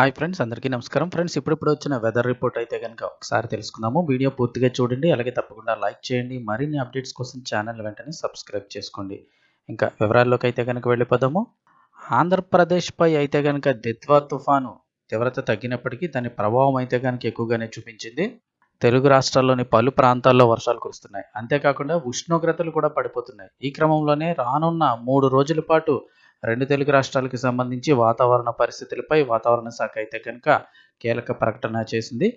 Hi friends అందరికీ నమస్కారం. Friends ఇప్పుడిప్పుడు వచ్చిన వెదర్ రిపోర్ట్ అయితే కనుక ఒకసారి తెలుసుకుందాము. వీడియో పూర్తిగా చూడండి అలాగే తప్పకుండా లైక్ చేయండి. మరిన్ని అప్డేట్స్ కోసం ఛానల్ వెంటనే సబ్స్క్రైబ్ చేసుకోండి. ఇంకా వివరాల్లోకి అయితే కనుక వెళ్ళిపోదాము. ఆంధ్రప్రదేశ్పై అయితే కనుక దిత్వా తుఫాను తీవ్రత తగ్గినప్పటికీ దాని ప్రభావం అయితే కనుక ఎక్కువగానే చూపించింది. తెలుగు రాష్ట్రాల్లోని పలు ప్రాంతాల్లో వర్షాలు కురుస్తున్నాయి. అంతేకాకుండా ఉష్ణోగ్రతలు కూడా పడిపోతున్నాయి. ఈ క్రమంలోనే రానున్న మూడు రోజుల పాటు రెండు తెలుగు రాష్ట్రాలకు సంబంధించి వాతావరణ పరిస్థితులపై వాతావరణ శాఖ అయితే కనుక కీలక ప్రకటన చేసింది.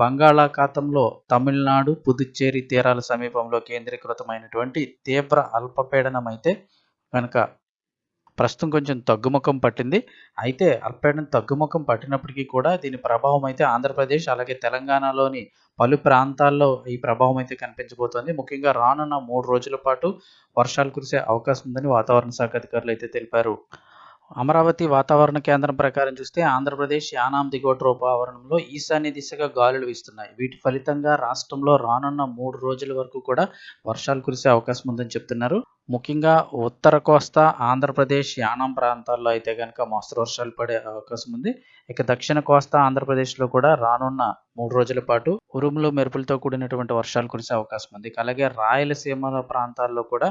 బంగాళాఖాతంలో తమిళనాడు పుదుచ్చేరి తీరాల సమీపంలో కేంద్రీకృతమైనటువంటి తీవ్ర అల్పపీడనం అయితే కనుక ప్రస్తుతం కొంచెం తగ్గుముఖం పట్టింది. అయితే అల్పపీడనం తగ్గుముఖం పట్టినప్పటికీ కూడా దీని ప్రభావం అయితే ఆంధ్రప్రదేశ్ అలాగే తెలంగాణలోని పలు ప్రాంతాల్లో ఈ ప్రభావం అయితే కనిపించబోతోంది. ముఖ్యంగా రానున్న మూడు రోజుల పాటు వర్షాలు కురిసే అవకాశం ఉందని వాతావరణ శాఖ అధికారులు అయితే తెలిపారు. అమరావతి వాతావరణ కేంద్రం ప్రకారం చూస్తే ఆంధ్రప్రదేశ్ యానాం దిగువ ఆవరణంలో ఈశాన్య దిశగా గాలులు వీస్తున్నాయి. వీటి ఫలితంగా రాష్ట్రంలో రానున్న మూడు రోజుల వరకు కూడా వర్షాలు కురిసే అవకాశం ఉందని చెప్తున్నారు. ముఖ్యంగా ఉత్తర కోస్తా ఆంధ్రప్రదేశ్ యానాం ప్రాంతాల్లో అయితే కనుక మోస్తరు వర్షాలు పడే అవకాశం ఉంది. ఇక దక్షిణ కోస్తా ఆంధ్రప్రదేశ్లో కూడా రానున్న మూడు రోజుల పాటు ఉరుములు మెరుపులతో కూడినటువంటి వర్షాలు కురిసే అవకాశం ఉంది. అలాగే రాయలసీమ ప్రాంతాల్లో కూడా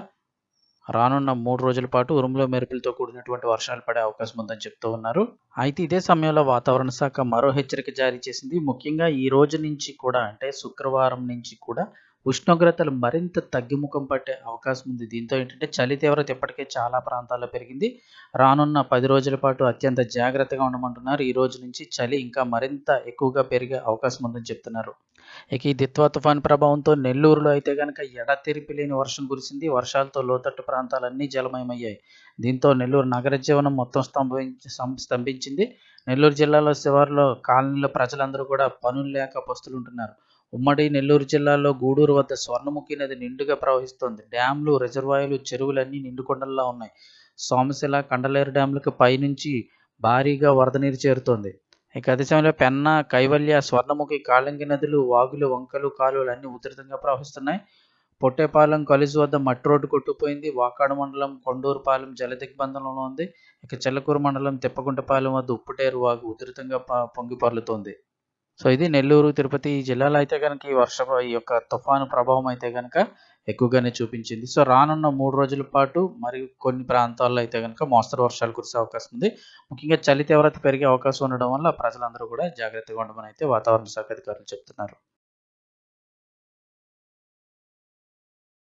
రానున్న మూడు రోజుల పాటు ఉరుములో మెరుపులతో కూడినటువంటి వర్షాలు పడే అవకాశం ఉందని చెప్తూ ఉన్నారు. అయితే ఇదే సమయంలో వాతావరణ శాఖ మరో హెచ్చరిక జారీ చేసింది. ముఖ్యంగా ఈ రోజు నుంచి కూడా అంటే శుక్రవారం నుంచి కూడా ఉష్ణోగ్రతలు మరింత తగ్గిముఖం పట్టే అవకాశం ఉంది. దీంతో ఏంటంటే చలి తీవ్రత ఇప్పటికే చాలా ప్రాంతాల్లో పెరిగింది. రానున్న పది రోజుల పాటు అత్యంత జాగ్రత్తగా ఉండమంటున్నారు. ఈ రోజు నుంచి చలి ఇంకా మరింత ఎక్కువగా పెరిగే అవకాశం ఉందని చెప్తున్నారు. ఇక ఈ దిత్వా తుఫాన్ ప్రభావంతో నెల్లూరులో అయితే కనుక ఎడతెరిపి లేని వర్షం కురిసింది. వర్షాలతో లోతట్టు ప్రాంతాలన్నీ జలమయమయ్యాయి. దీంతో నెల్లూరు నగర జీవనం మొత్తం స్తంభించి స్తంభించింది. నెల్లూరు జిల్లాలో శివారులో కాలనీలో ప్రజలందరూ కూడా పనులు లేక పస్తులుంటున్నారు. ఉమ్మడి నెల్లూరు జిల్లాలో గూడూరు వద్ద స్వర్ణముఖి నది నిండుగా ప్రవహిస్తోంది. డ్యాంలు రిజర్వాయర్లు చెరువులన్నీ నిండుకొండల్లా ఉన్నాయి. సోమశిల కండలేరు డ్యాంలకు పైనుంచి భారీగా వరద నీరు చేరుతోంది. ఇక అదే సమయంలో పెన్న కైవల్య స్వర్ణముఖి కాళంగి నదులు వాగులు వంకలు కాలువలు అన్నీ ఉధృతంగా ప్రవహిస్తున్నాయి. పొట్టేపాలెం కలిసి వద్ద మట్టి రోడ్డు కొట్టుపోయింది వాకాడు మండలం కొండూరుపాలెం జలదిగ్బంధంలో ఉంది. ఇక చెల్లకూరు మండలం తిప్పగుంటపాలెం వద్ద ఉప్పుటేరు వాగు ఉధృతంగా పొంగిపర్లుతోంది. సో ఇది నెల్లూరు తిరుపతి ఈ జిల్లాలో అయితే కనుక ఈ వర్ష ఈ యొక్క తుఫాను ప్రభావం అయితే కనుక ఎక్కువగానే చూపించింది. సో రానున్న మూడు రోజుల పాటు మరి కొన్ని ప్రాంతాల్లో అయితే కనుక మోస్తరు వర్షాలు కురిసే అవకాశం ఉంది. ముఖ్యంగా చలి తీవ్రత పెరిగే అవకాశం ఉండడం వల్ల ప్రజలందరూ కూడా జాగ్రత్తగా ఉండమని అయితే వాతావరణ శాఖ అధికారులు చెప్తున్నారు.